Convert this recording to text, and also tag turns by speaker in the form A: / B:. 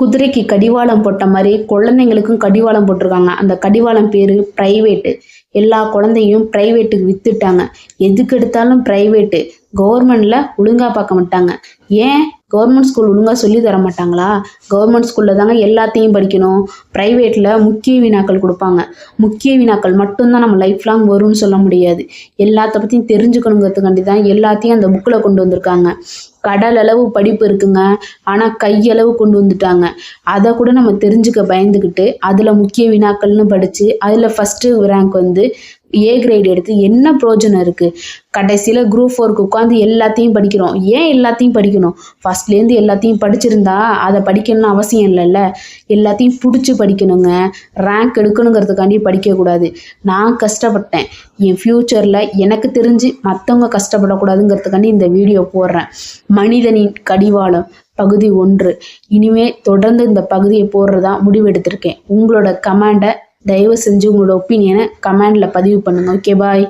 A: குதிரைக்கு கடிவாளம் போட்ட மாதிரி குழந்தைங்களுக்கும் கடிவாளம் போட்டிருக்காங்க. அந்த கடிவாளம் பேர் ப்ரைவேட்டு எல்லா குழந்தையும் ப்ரைவேட்டுக்கு வித்துட்டாங்க. எதுக்கு எடுத்தாலும் ப்ரைவேட்டு கவர்மெண்டில் ஒழுங்காக பார்க்க மாட்டாங்க. ஏன்? கவர்மெண்ட் ஸ்கூல் ஒழுங்காக சொல்லி தர மாட்டாங்களா? கவர்மெண்ட் ஸ்கூலில் தாங்க எல்லாத்தையும் படிக்கணும். ப்ரைவேட்டில் முக்கிய வினாக்கள் கொடுப்பாங்க. முக்கிய வினாக்கள் மட்டும்தான் நம்ம லைஃப் லாங் வரும்னு சொல்ல முடியாது. எல்லாத்த பற்றியும் தெரிஞ்சுக்கணுங்கிறதுக்காண்டி தான் எல்லாத்தையும் அந்த புக்கில் கொண்டு வந்திருக்காங்க. கடல் அளவு படிப்பு இருக்குங்க. ஆனால் கையளவு கொண்டு வந்துட்டாங்க. அதை கூட நம்ம தெரிஞ்சுக்க பயந்துக்கிட்டு அதில் முக்கிய வினாக்கள்னு படித்து அதில் ஃபஸ்ட்டு ரேங்க் வந்து ஏ கிரேட் எடுத்து என்ன ப்ரோஜனம் இருக்குது கடைசியில் குரூப் ஃபோருக்கு உட்காந்து எல்லாத்தையும் படிக்கிறோம். ஏன் எல்லாத்தையும் படிக்கணும்? ஃபஸ்ட்லேருந்து எல்லாத்தையும் படிச்சிருந்தா அதை படிக்கணும்னு அவசியம் இல்லைல்ல. எல்லாத்தையும் பிடிச்சி படிக்கணுங்க. ரேங்க் எடுக்கணுங்கிறதுக்காண்டி படிக்கக்கூடாது நான் கஷ்டப்பட்டேன். என் ஃப்யூச்சரில் எனக்கு தெரிஞ்சு மற்றவங்க கஷ்டப்படக்கூடாதுங்கிறதுக்காண்டி இந்த வீடியோ போடுறேன். மனிதனின் கடிவாளம் பகுதி ஒன்று. இனிமே தொடர்ந்து இந்த பகுதியை போடுறதா முடிவெடுத்திருக்கேன். உங்களோட கமெண்டை தயவு செஞ்சு உங்களோட ஒப்பீனியனை கமெண்டில் பதிவு பண்ணுங்கள் ஓகே பாய்.